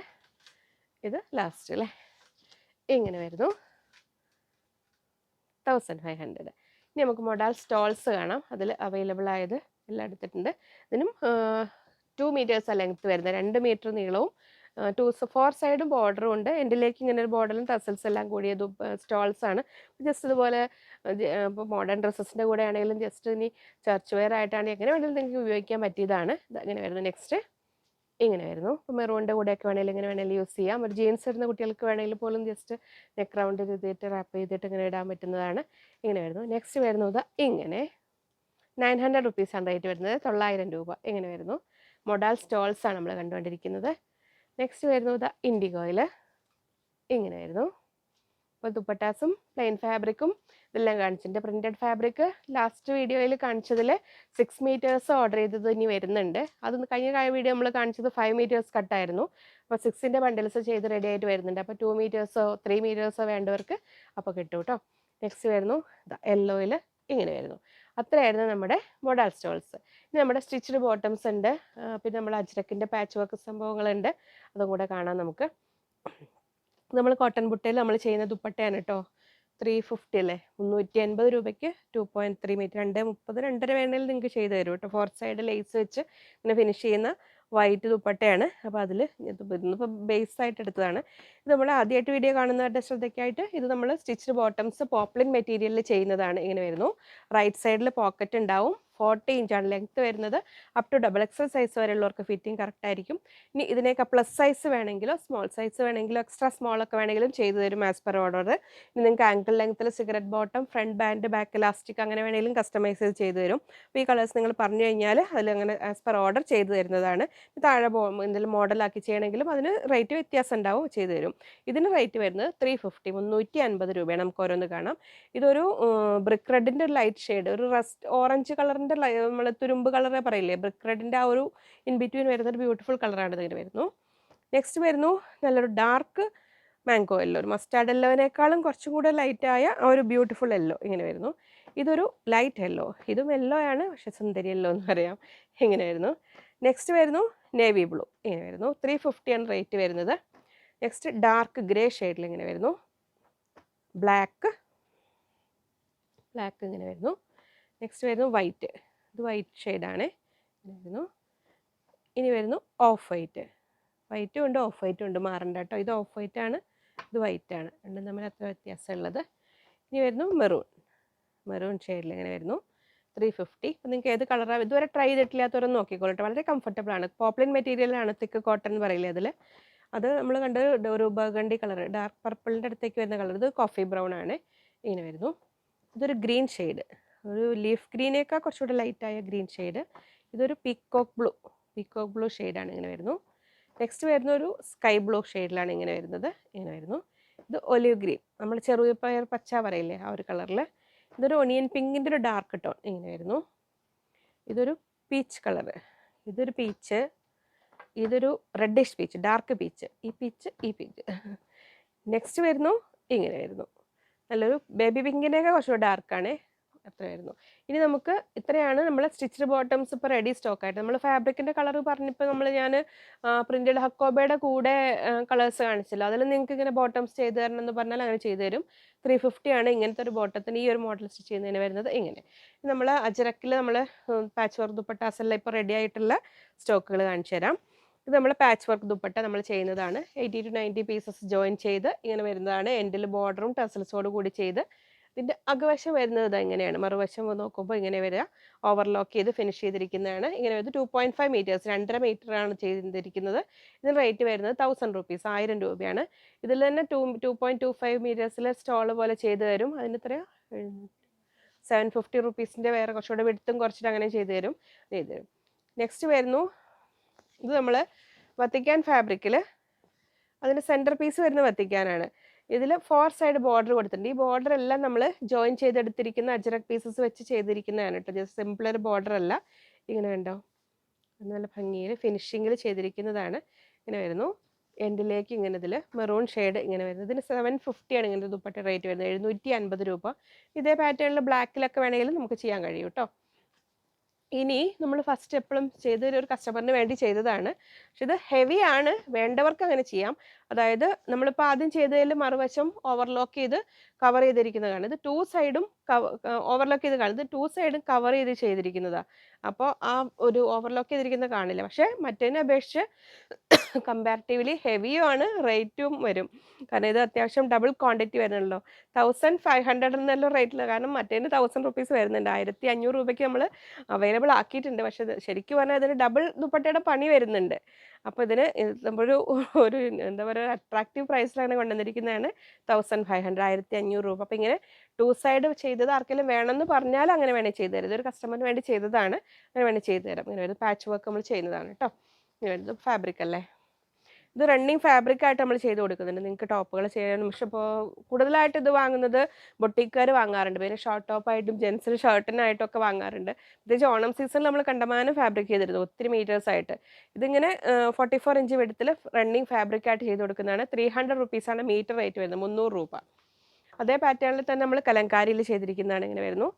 ഇത് ലാസ്റ്റ് അല്ലേ ഇങ്ങനെ വരുന്നു. തൗസൻഡ് ഫൈവ് ഹൺഡ്രഡ് ഇനി നമുക്ക് മൊഡാൽ സ്റ്റോൾസ് കാണാം. അതിൽ അവൈലബിൾ ആയത് എല്ലാം എടുത്തിട്ടുണ്ട്. ഇതിനും ടു മീറ്റേഴ്സ് ലെങ്ത്ത് വരുന്നത്. രണ്ട് മീറ്റർ നീളവും ടു ഫോർ സൈഡും ബോർഡറും ഉണ്ട്. എന്റെലേക്ക് ഇങ്ങനെ ഒരു ബോർഡറും ടസൽസ് എല്ലാം കൂടിയത് സ്റ്റോൾസ് ആണ്. ജസ്റ്റ് ഇതുപോലെ ഇപ്പോൾ മോഡേൺ ഡ്രസ്സസിന്റെ കൂടെ ആണെങ്കിലും ജസ്റ്റ് ഇനി ചർച്ച് വെയർ ആയിട്ടാണെങ്കിൽ എങ്ങനെ വേണമെങ്കിലും നിങ്ങൾക്ക് ഉപയോഗിക്കാൻ പറ്റിയതാണ്. ഇത് ഇങ്ങനെ വരുന്നത് നെക്സ്റ്റ് ഇങ്ങനെ ആയിരുന്നു ഇപ്പോൾ മെറൂണിന്റെ കൂടെയൊക്കെ വേണമെങ്കിൽ ഇങ്ങനെ വേണമെങ്കിലും യൂസ് ചെയ്യാം. ഒരു ജീൻസ് ഇടുന്ന കുട്ടികൾക്ക് വേണമെങ്കിൽ പോലും ജസ്റ്റ് നെക്ക് റൗണ്ട് ചെയ്തിട്ട് റാപ്പ് ചെയ്തിട്ട് ഇങ്ങനെ ഇടാൻ പറ്റുന്നതാണ്. ഇങ്ങനെ വരുന്നു നെക്സ്റ്റ് വരുന്നത് ഇങ്ങനെ. നയൻ ഹൺഡ്രഡ് റുപ്പീസാണ് റേറ്റ് വരുന്നത്. തൊള്ളായിരം രൂപ. ഇങ്ങനെ വരുന്നു മൊഡാൽ സ്റ്റോൾസാണ് നമ്മൾ കണ്ടുകൊണ്ടിരിക്കുന്നത്. നെക്സ്റ്റ് വരുന്നത് ഇൻഡിഗോയിൽ ഇങ്ങനെ വരുന്നു അപ്പോൾ ദുപ്പട്ടാസും പ്ലെയിൻ ഫാബ്രിക്കും ഇതെല്ലാം കാണിച്ചിട്ടുണ്ട് പ്രിന്റഡ് ഫാബ്രിക് ലാസ്റ്റ് വീഡിയോയിൽ കാണിച്ചതിൽ സിക്സ് മീറ്റേഴ്സ് ഓർഡർ ചെയ്തത് ഇനി വരുന്നുണ്ട്. അത് കഴിഞ്ഞ വീഡിയോ നമ്മൾ കാണിച്ചത് ഫൈവ് മീറ്റേഴ്സ് കട്ടായിരുന്നു അപ്പോൾ സിക്സിന്റെ ബണ്ടിൽസ് ചെയ്ത് റെഡി ആയിട്ട് വരുന്നുണ്ട്. അപ്പോൾ ടു മീറ്റേഴ്സോ ത്രീ മീറ്റേഴ്സോ വേണ്ടവർക്ക് അപ്പോൾ കിട്ടും കേട്ടോ. നെക്സ്റ്റ് വരുന്നു. യെല്ലോയിൽ ഇങ്ങനെ വരുന്നു. അത്രയായിരുന്നു നമ്മുടെ മോഡൽ സ്റ്റോൾസ് ഇനി നമ്മുടെ സ്റ്റിച്ച്ഡ് ബോട്ടംസ് ഉണ്ട്. പിന്നെ നമ്മൾ അജ്രക്കിന്റെ പാച്ച് വർക്ക് സംഭവങ്ങളുണ്ട്. അതും കൂടെ കാണാം നമുക്ക്. നമ്മൾ കോട്ടൺ ബുട്ടയിൽ നമ്മൾ ചെയ്യുന്ന ദുപ്പട്ടയാണ് കേട്ടോ ത്രീ ഫിഫ്റ്റി അല്ലേ മുന്നൂറ്റി അൻപത് രൂപയ്ക്ക് ടു പോയിന്റ് ത്രീ മീറ്റർ രണ്ട് മുപ്പത് രണ്ടര വേണേൽ നിങ്ങൾക്ക് ചെയ്ത് തരും കേട്ടോ ഫോർ സൈഡ് ലേസ് വെച്ച് ഇങ്ങനെ ഫിനിഷ് ചെയ്യുന്ന വൈറ്റ് ദുപ്പട്ടയാണ്. അപ്പോൾ അതിൽ ഇന്നിപ്പോൾ ബേസ് ആയിട്ട് എടുത്തതാണ്. ഇത് നമ്മൾ ആദ്യമായിട്ട് വീഡിയോ കാണുന്നവരുടെ ശ്രദ്ധയ്ക്കായിട്ട് ഇത് നമ്മൾ സ്റ്റിച്ച്ഡ് ബോട്ടംസ് പോപ്ലിൻ മെറ്റീരിയലിൽ ചെയ്യുന്നതാണ്. ഇങ്ങനെ വരുന്നു. റൈറ്റ് സൈഡിൽ പോക്കറ്റ് ഉണ്ടാവും. ഫോർട്ടി ഇഞ്ചാണ് ലെങ്ത് വരുന്നത്. Up to double XL size വരെയുള്ളവർക്ക് fitting correct ആയിരിക്കും. ഇനി ഇതിനേക്ക് പ്ലസ് സൈസ് വേണമെങ്കിലോ സ്മോൾ സൈസ് വേണമെങ്കിലോ എക്സ്ട്രാ സ്മോൾ ഒക്കെ വേണമെങ്കിലും ചെയ്തു തരും ആസ് പെർ ഓർഡർ ഇനി നിങ്ങൾക്ക് ആങ്കിൾ ലെങ്ത്തിൽ cigarette bottom front band back elastic അങ്ങനെ വേണമെങ്കിലും കസ്റ്റമൈസ് ചെയ്ത് തരും. ഈ കളേഴ്സ് നിങ്ങൾ പറഞ്ഞു കഴിഞ്ഞാൽ അതിൽ അങ്ങനെ ആസ് പെർ ഓർഡർ ചെയ്തു തരുന്നതാണ്. താഴെ എന്തെങ്കിലും മോഡലാക്കി ചെയ്യണമെങ്കിലും അതിന് റേറ്റ് വ്യത്യാസം ഉണ്ടാവും ചെയ്തു തരും. ഇതിന് റേറ്റ് വരുന്നത് ത്രീ ഫിഫ്റ്റി മുന്നൂറ്റി അൻപത് രൂപയാണ്. നമുക്ക് ഓരോന്ന് കാണാം. ഇതൊരു ബ്രിക്ക് റെഡിന്റെ ഒരു ലൈറ്റ് ഷെയ്ഡ് ഒരു റസ്റ്റ് ഓറഞ്ച് കളറിന്റെ ബ്രൗണിന്റെ നമ്മൾ തുരുമ്പ് കളറ് പറയില്ലേ? ബ്രിക്ക് റെഡിന്റെ ആ ഒരു ഇൻ ബിറ്റ്വീൻ വരുന്ന ഒരു ബ്യൂട്ടിഫുൾ കളറാണ് ഇതിന് വരുന്നു. നെക്സ്റ്റ് വരുന്നു നല്ലൊരു ഡാർക്ക് മാംഗോ യെല്ലോ ഒരു മസ്റ്റാർഡ് യെല്ലോവിനേക്കാളും കുറച്ചും കൂടെ ലൈറ്റായ ആ ഒരു ബ്യൂട്ടിഫുൾ യെല്ലോ ഇങ്ങനെ വരുന്നു. ഇതൊരു ലൈറ്റ് യെല്ലോ ഇതും യെല്ലോ ആണ് പക്ഷെ സുന്ദരി യെല്ലോ എന്ന് പറയാം. ഇങ്ങനെ വരുന്നു. നെക്സ്റ്റ് വരുന്നു നേവി ബ്ലൂ ഇങ്ങനെ വരുന്നു. ത്രീ ഫിഫ്റ്റിയാണ് റേറ്റ് വരുന്നത്. നെക്സ്റ്റ് ഡാർക്ക് ഗ്രേ ഷെയ്ഡിൽ ഇങ്ങനെ വരുന്നു. ബ്ലാക്ക് ബ്ലാക്ക് ഇങ്ങനെ വരുന്നു. നെക്സ്റ്റ് വരുന്നു വൈറ്റ് ഇത് വൈറ്റ് ഷെയ്ഡാണ് വരുന്നു. ഇനി വരുന്നു ഓഫ് വൈറ്റ് വൈറ്റും ഉണ്ട് ഓഫ് വൈറ്റും ഉണ്ട്. മാറണ്ട കേട്ടോ. ഇത് ഓഫ് വൈറ്റ് ആണ് ഇത് വൈറ്റ് ആണ്. രണ്ടും തമ്മിൽ അത്ര വ്യത്യാസമുള്ളത്. ഇനി വരുന്നു മെറൂൺ മെറൂൺ ഷെയ്ഡിൽ ഇങ്ങനെ വരുന്നു. ത്രീ ഫിഫ്റ്റി അപ്പം നിങ്ങൾക്ക് ഏത് കളറാണ് ഇതുവരെ ട്രൈ ചെയ്തിട്ടില്ലാത്തവരൊന്നും നോക്കിക്കോളട്ടെ. വളരെ കംഫർട്ടബിൾ ആണ്. പോപ്ലിൻ മെറ്റീരിയലാണ് തിക്ക് കോട്ടൺ എന്ന് പറയില്ലേ അതിൽ അത് നമ്മൾ കണ്ട് ഒരു ബർഗണ്ടി കളർ ഡാർക്ക് പർപ്പിളിന്റെ അടുത്തേക്ക് വരുന്ന കളർ ഇത് കോഫി ബ്രൗൺ ആണ്. ഇങ്ങനെ വരുന്നു. ഇതൊരു ഗ്രീൻ ഷെയ്ഡ് ഒരു ലീഫ് ഗ്രീനേക്കാൾ കുറച്ചുകൂടെ ലൈറ്റായ ഗ്രീൻ ഷെയ്ഡ് ഇതൊരു പീക്കോക്ക് ബ്ലൂ പീക്കോക്ക് ബ്ലൂ ഷെയ്ഡാണ് ഇങ്ങനെ വരുന്നു. നെക്സ്റ്റ് വരുന്ന ഒരു സ്കൈ ബ്ലൂ ഷെയ്ഡിലാണ് ഇങ്ങനെ വരുന്നത് ഇങ്ങനെ വരുന്നു. ഇത് ഒലിവ് ഗ്രീൻ നമ്മൾ ചെറുപയർ പച്ച പറയില്ലേ ആ ഒരു കളറിൽ ഇതൊരു ഒണിയൻ പിങ്കിന്റെ ഒരു ഡാർക്ക് ടോൺ ഇങ്ങനെ വരുന്നു. ഇതൊരു പീച്ച് കളർ ഇതൊരു പീച്ച് ഇതൊരു റെഡിഷ് പീച്ച് ഡാർക്ക് പീച്ച് ഈ പീച്ച് ഈ പീച്ച് നെക്സ്റ്റ് വരുന്നു ഇങ്ങനെ വരുന്നു. നല്ലൊരു ബേബി പിങ്കിന്റെയൊക്കെ കുറച്ചുകൂടെ ഡാർക്കാണ് അത്ര വരുന്നു ഇനി നമുക്ക് ഇത്രയാണ് നമ്മൾ സ്റ്റിച്ച്ഡ് ബോട്ടംസ് ഇപ്പോൾ റെഡി സ്റ്റോക്ക് ആയിട്ട്. നമ്മൾ ഫാബ്രിക്കിന്റെ കളർ പറഞ്ഞപ്പോൾ നമ്മൾ ഞാൻ പ്രിന്റഡ് ഹക്കോബയുടെ കൂടെ കളേഴ്സ് കാണിച്ചില്ല. അതിൽ നിങ്ങൾക്ക് ഇങ്ങനെ ബോട്ടംസ് ചെയ്ത് തരണം എന്ന് പറഞ്ഞാൽ അങ്ങനെ ചെയ്തു തരും. ത്രീ ഫിഫ്റ്റി ആണ് ഇങ്ങനത്തെ ഒരു ബോട്ടത്തിന് ഈ ഒരു മോഡൽ സ്റ്റിച്ച് ചെയ്യുന്നതിന് വരുന്നത് ഇങ്ങനെ. നമ്മൾ അജരക്കിൽ നമ്മൾ പാച്ച് വർക്ക് ദുപ്പട്ടാസെല്ലാം ഇപ്പോൾ റെഡി ആയിട്ടുള്ള സ്റ്റോക്കുകൾ കാണിച്ചു തരാം. ഇത് നമ്മൾ പാച്ച് വർക്ക് ദുപ്പട്ട നമ്മൾ ചെയ്യുന്നതാണ്. Eighty to ninety pieces join ചെയ്ത് ഇങ്ങനെ വരുന്നതാണ്. എൻഡിൽ ബോർഡറും ടസൽസോട് കൂടി ചെയ്ത് ഇതിന്റെ അകവശം വരുന്നത് എങ്ങനെയാണ് മറുവശം നോക്കുമ്പോൾ ഇങ്ങനെ വരിക. ഓവർലോക്ക് ചെയ്ത് ഫിനിഷ് ചെയ്തിരിക്കുന്നതാണ്. ഇങ്ങനെ വരുന്നത് ടു പോയിന്റ് ഫൈവ് മീറ്റേഴ്സ് രണ്ടര മീറ്ററാണ് ചെയ്തിരിക്കുന്നത്. ഇതിന് റേറ്റ് വരുന്നത് തൗസൻഡ് റുപ്പീസ് ആയിരം രൂപയാണ്. ഇതിൽ തന്നെ two two point two five മീറ്റേഴ്സിൽ stole പോലെ ചെയ്ത് തരും. അതിന് എത്രയാ? സെവൻ ഫിഫ്റ്റി റുപ്പീസിന്റെ വേറെ കുറച്ചുകൂടെ വിടുത്തും കുറച്ചിട്ട് അങ്ങനെ ചെയ്ത് തരും. ചെയ്ത് തരും. നെക്സ്റ്റ് വരുന്നു. ഇത് നമ്മൾ വത്തിക്കാൻ ഫാബ്രിക്കിൽ അതിന്റെ സെന്റർ പീസ് വരുന്ന വത്തിക്കാനാണ്. ഇതിൽ ഫോർ സൈഡ് ബോർഡർ കൊടുത്തിട്ടുണ്ട്. ഈ ബോർഡർ എല്ലാം നമ്മൾ ജോയിൻ ചെയ്തെടുത്തിരിക്കുന്ന അജറക് പീസസ് വെച്ച് ചെയ്തിരിക്കുന്നതാണ് കേട്ടോ. ജസ്റ്റ് സിമ്പിൾ ഒരു ബോർഡർ അല്ല. ഇങ്ങനെ ഉണ്ടോ നല്ല ഭംഗിയിൽ ഫിനിഷിങ്ങിൽ ചെയ്തിരിക്കുന്നതാണ്. ഇങ്ങനെ വരുന്നു. എൻഡിലേക്ക് ഇങ്ങനെ ഇതിൽ മെറൂൺ ഷെയ്ഡ് ഇങ്ങനെ വരുന്നത് ഇതിന് സെവൻ ഫിഫ്റ്റിയാണ് ഇങ്ങനെ ദുപ്പട്ട റേറ്റ് വരുന്നത്. എഴുന്നൂറ്റി അൻപത് രൂപ. ഇതേ പാറ്റേണിൽ ബ്ലാക്കിലൊക്കെ വേണമെങ്കിലും നമുക്ക് ചെയ്യാൻ കഴിയും കേട്ടോ. ഇനി നമ്മൾ ഫസ്റ്റ് എപ്പോഴും ചെയ്ത ഒരു കസ്റ്റമറിന് വേണ്ടി ചെയ്തതാണ്. പക്ഷെ ഇത് ഹെവി ആണ്. വേണ്ടവർക്ക് അങ്ങനെ ചെയ്യാം. അതായത് നമ്മളിപ്പോൾ ആദ്യം ചെയ്തതിൽ മറുവശം ഓവർലോക്ക് ചെയ്ത് കവർ ചെയ്തിരിക്കുന്നതാണ്. ഇത് ടു സൈഡും ഓവർലോക്ക് ചെയ്ത് കാണുന്നത് ടു സൈഡും കവർ ചെയ്ത് ചെയ്തിരിക്കുന്നതാണ് അപ്പോൾ ആ ഒരു ഓവർലോക്ക് ചെയ്തിരിക്കുന്ന കാണില്ല. പക്ഷേ മറ്റേതിനെ അപേക്ഷിച്ച് കമ്പാരിറ്റീവ്ലി ഹെവിയും ആണ് റേറ്റും വരും. കാരണം ഇത് അത്യാവശ്യം ഡബിൾ ക്വാണ്ടിറ്റി വരുന്നുള്ളൂ തൗസൻഡ് ഫൈവ് ഹൺഡ്രഡ് എന്നുള്ള റേറ്റിൽ കാരണം മറ്റേതിന് തൗസൻഡ് റുപ്പീസ് വരുന്നുണ്ട്. ആയിരത്തി അഞ്ഞൂറ് രൂപയ്ക്ക് നമ്മൾ അവൈലബിൾ ആക്കിയിട്ടുണ്ട്. പക്ഷെ ശരിക്കും പറഞ്ഞാൽ ഇതിന് ഡബിൾ ദുപ്പട്ടയുടെ പണി വരുന്നുണ്ട്. അപ്പോൾ ഇതിന് നമ്മളൊരു ഒരു എന്താ പറയുക അട്രാക്റ്റീവ് പ്രൈസിലാണ് കൊണ്ടുവന്നിരിക്കുന്നതാണ് തൗസൻഡ് ഫൈവ് ഹൺഡ്രഡ് ആയിരത്തി അഞ്ഞൂറ് രൂപ. അപ്പോൾ ഇങ്ങനെ ടു സൈഡ് ചെയ്തത് ആർക്കെങ്കിലും വേണമെന്ന് പറഞ്ഞാൽ അങ്ങനെ വേണേൽ ചെയ്തു തരും. ഇതൊരു കസ്റ്റമറിന് വേണ്ടി ചെയ്തതാണ്. അങ്ങനെ വേണേൽ ചെയ്തു തരാം. ഇങ്ങനെ ഒരു പാച്ച് വർക്ക് നമ്മൾ ചെയ്യുന്നതാണ് കേട്ടോ ഇങ്ങനെ ഫാബ്രിക് അല്ലേ? ഇത് റണ്ണിങ് ഫാബ്രിക് ആയിട്ട് നമ്മൾ ചെയ്ത് കൊടുക്കുന്നുണ്ട്. നിങ്ങൾക്ക് ടോപ്പുകൾ ചെയ്യാൻ പക്ഷെ ഇപ്പോൾ കൂടുതലായിട്ട് ഇത് വാങ്ങുന്നത് ബൊട്ടിക്കാർ വാങ്ങാറുണ്ട്. പിന്നെ ഷോർട്ട് ടോപ്പായിട്ടും ജെൻസിന് ഷർട്ടിനായിട്ടും ഒക്കെ വാങ്ങാറുണ്ട്. പ്രത്യേകിച്ച് ഓണം സീസണിൽ നമ്മൾ കണ്ടമാനം ഫാബ്രിക് ചെയ്തിരുന്നു ഒത്തിരി മീറ്റേഴ്സ് ആയിട്ട്. ഇതിങ്ങനെ ഫോർട്ടി ഫോർ ഇഞ്ച് വെടുത്തിൽ റണ്ണിങ് ഫാബ്രിക് ആയിട്ട് ചെയ്ത് കൊടുക്കുന്നതാണ്. ത്രീ ഹൺഡ്രഡ് റുപ്പീസാണ് മീറ്റർ റേറ്റ് വരുന്നത് മുന്നൂറ് രൂപ. അതേ പാറ്റേണിൽ തന്നെ നമ്മൾ കലങ്കാരിയിൽ ചെയ്തിരിക്കുന്നതാണ് ഇങ്ങനെ വരുന്നു.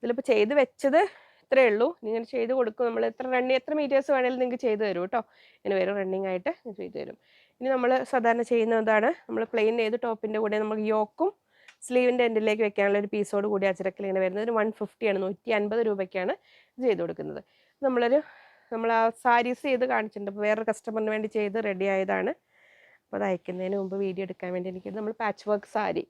ഇതിലിപ്പോൾ ചെയ്ത് വെച്ചത് ഇത്രയേ ഉള്ളൂ. നിങ്ങൾ ചെയ്ത് കൊടുക്കും. നമ്മൾ എത്ര റണ്ണി എത്ര മീറ്റേഴ്സ് വേണമെങ്കിലും നിങ്ങൾക്ക് ചെയ്ത് തരും കേട്ടോ. ഇങ്ങനെ വരും റണ്ണിങ് ആയിട്ട് ചെയ്ത് തരും. ഇനി നമ്മൾ സാധാരണ ചെയ്യുന്നതാണ്. നമ്മൾ പ്ലെയിൻ ഏത് ടോപ്പിന്റെ കൂടെ നമ്മൾ യോക്കും സ്ലീവിന്റെ എൻഡിലേക്ക് വെക്കാനുള്ള ഒരു പീസോട് കൂടി അച്ചരക്കിൽ ഇങ്ങനെ വരുന്നത് ഒരു വൺ ഫിഫ്റ്റിയാണ് നൂറ്റി അൻപത് രൂപയ്ക്കാണ് ചെയ്ത് കൊടുക്കുന്നത്. നമ്മളൊരു നമ്മൾ ആ സാരീസ് ചെയ്ത് കാണിച്ചിട്ടുണ്ട്. അപ്പോൾ വേറൊരു കസ്റ്റമറിന് വേണ്ടി ചെയ്ത് റെഡി ആയതാണ്. അപ്പോൾ അത് അയക്കുന്നതിന് മുമ്പ് വീഡിയോ എടുക്കാൻ വേണ്ടി എനിക്ക് നമ്മൾ പാച്ച് വർക്ക് സാരി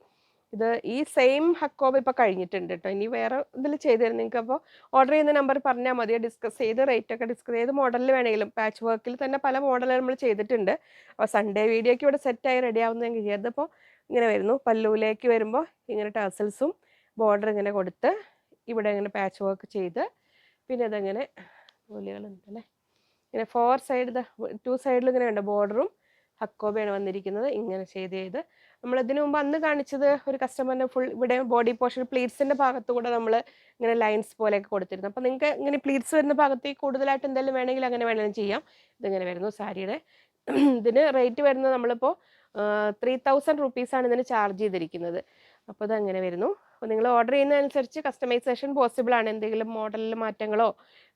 ഇത് ഈ സെയിം ഹക്കോബ് ഇപ്പോൾ കഴിഞ്ഞിട്ടുണ്ട് കേട്ടോ ഇനി വേറെ ഇതിൽ ചെയ്ത് തരും. നിങ്ങൾക്ക് അപ്പോൾ ഓർഡർ ചെയ്യുന്ന നമ്പർ പറഞ്ഞാൽ മതി. ഡിസ്കസ് ചെയ്ത് റേറ്റ് ഒക്കെ ഡിസ്കസ് ചെയ്ത് മോഡലിൽ വേണമെങ്കിലും പാച്ച് വർക്കിൽ തന്നെ പല മോഡലുകൾ നമ്മൾ ചെയ്തിട്ടുണ്ട്. അപ്പോൾ സൺഡേ വീഡിയോക്ക് ഇവിടെ സെറ്റായി റെഡി ആവുന്ന ചെയ്യാം അപ്പോൾ ഇങ്ങനെ വരുന്നു. പല്ലുവിലേക്ക് വരുമ്പോൾ ഇങ്ങനെ ടസൽസും ബോർഡർ ഇങ്ങനെ കൊടുത്ത് ഇവിടെ ഇങ്ങനെ പാച്ച് വർക്ക് ചെയ്ത് പിന്നെ ഇതങ്ങനെ നൂലുകളുണ്ട് അല്ലേ ഇങ്ങനെ ഫോർ സൈഡ് ടു സൈഡിൽ ഇങ്ങനെ ഉണ്ട്. ബോർഡറും ഹക്കോബയാണ് വന്നിരിക്കുന്നത്. ഇങ്ങനെ ചെയ്ത് ചെയ്ത് നമ്മൾ ഇതിനു മുമ്പ് അന്ന് കാണിച്ചത് ഒരു കസ്റ്റമറിന് ഫുൾ ഇവിടെ ബോഡി പോർഷൻ പ്ലീറ്റ്സിന്റെ ഭാഗത്ത് കൂടെ നമ്മൾ ഇങ്ങനെ ലൈൻസ് പോലെയൊക്കെ കൊടുത്തിരുന്നു. അപ്പോൾ നിങ്ങൾക്ക് ഇങ്ങനെ പ്ലീറ്റ്സ് വരുന്ന ഭാഗത്തേക്ക് കൂടുതലായിട്ട് എന്തെങ്കിലും വേണമെങ്കിൽ അങ്ങനെ വേണമെങ്കിലും ചെയ്യാം. ഇതിങ്ങനെ വരുന്നു സാരിയുടെ. ഇതിന് റേറ്റ് വരുന്നത് നമ്മളിപ്പോൾ ത്രീ തൗസൻഡ് റുപ്പീസാണ് ഇതിന് ചാർജ് ചെയ്തിരിക്കുന്നത്. അപ്പോൾ അതങ്ങനെ വരുന്നു. അപ്പോൾ നിങ്ങൾ ഓർഡർ ചെയ്യുന്നതനുസരിച്ച് കസ്റ്റമൈസേഷൻ പോസിബിൾ ആണ്. എന്തെങ്കിലും മോഡലിൽ മാറ്റങ്ങളോ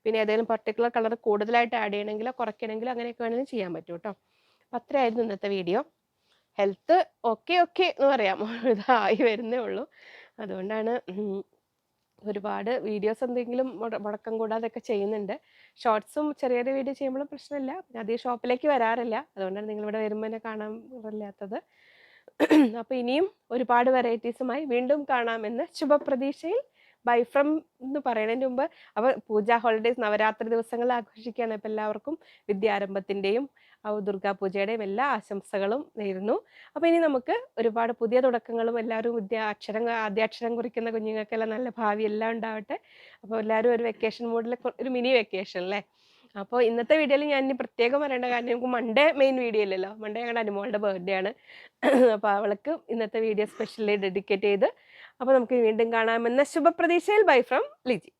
പിന്നെ ഏതെങ്കിലും പർട്ടിക്കുലർ കളർ കൂടുതലായിട്ട് ആഡ് ചെയ്യണമെങ്കിലോ കുറയ്ക്കണമെങ്കിലോ അങ്ങനെയൊക്കെ വേണമെങ്കിലും ചെയ്യാൻ പറ്റും കേട്ടോ. അപ്പം അത്രയായിരുന്നു ഇന്നത്തെ വീഡിയോ ഹെൽത്ത് ഓക്കെ ഓക്കെ എന്ന് പറയാം. ഇതായി വരുന്നേ ഉള്ളൂ. അതുകൊണ്ടാണ് ഒരുപാട് വീഡിയോസ് എന്തെങ്കിലും മുടക്കം കൂടാതെ ഒക്കെ ചെയ്യുന്നുണ്ട്. ഷോർട്സും ചെറിയ ചെറിയ വീഡിയോ ചെയ്യുമ്പോഴും പ്രശ്നമില്ല. അധികം ഷോപ്പിലേക്ക് വരാറില്ല. അതുകൊണ്ടാണ് നിങ്ങൾ ഇവിടെ വരുമ്പോൾ എന്നെ കാണാറില്ലാത്തത് അപ്പോൾ ഇനിയും ഒരുപാട് വെറൈറ്റീസുമായി വീണ്ടും കാണാമെന്ന് ശുഭപ്രതീക്ഷയിൽ ബൈ ഫ്രം എന്ന് പറയുന്നതിന് മുമ്പ്. അപ്പോൾ പൂജ ഹോളിഡേയ്സ് നവരാത്രി ദിവസങ്ങൾ ആഘോഷിക്കുകയാണ് ഇപ്പോൾ എല്ലാവർക്കും വിദ്യാരംഭത്തിന്റെയും ദുർഗാ പൂജയുടെയും എല്ലാ ആശംസകളും നേരുന്നു. അപ്പോൾ ഇനി നമുക്ക് ഒരുപാട് പുതിയ തുടക്കങ്ങളും എല്ലാവരും വിദ്യ അക്ഷരം ആദ്യാക്ഷരം കുറിക്കുന്ന കുഞ്ഞുങ്ങൾക്കെല്ലാം നല്ല ഭാവി എല്ലാം ഉണ്ടാവട്ടെ. അപ്പോൾ എല്ലാവരും ഒരു വെക്കേഷൻ മോഡിൽ ഒരു മിനി വെക്കേഷൻ അല്ലേ അപ്പോൾ ഇന്നത്തെ വീഡിയോയിൽ ഞാൻ ഇനി പ്രത്യേകം പറയേണ്ട കാരണം നമുക്ക് മൺഡേ മെയിൻ വീഡിയോ ഇല്ലല്ലോ മൺഡേ ഞങ്ങളുടെ അനുമോളുടെ ബർത്ത്ഡേ ആണ്. അപ്പോൾ അവൾക്ക് ഇന്നത്തെ വീഡിയോ സ്പെഷ്യലി ഡെഡിക്കേറ്റ് ചെയ്ത്. അപ്പോൾ നമുക്ക് വീണ്ടും കാണാമെന്ന ശുഭപ്രതീക്ഷയിൽ ബൈ ഫ്രം ലിജി.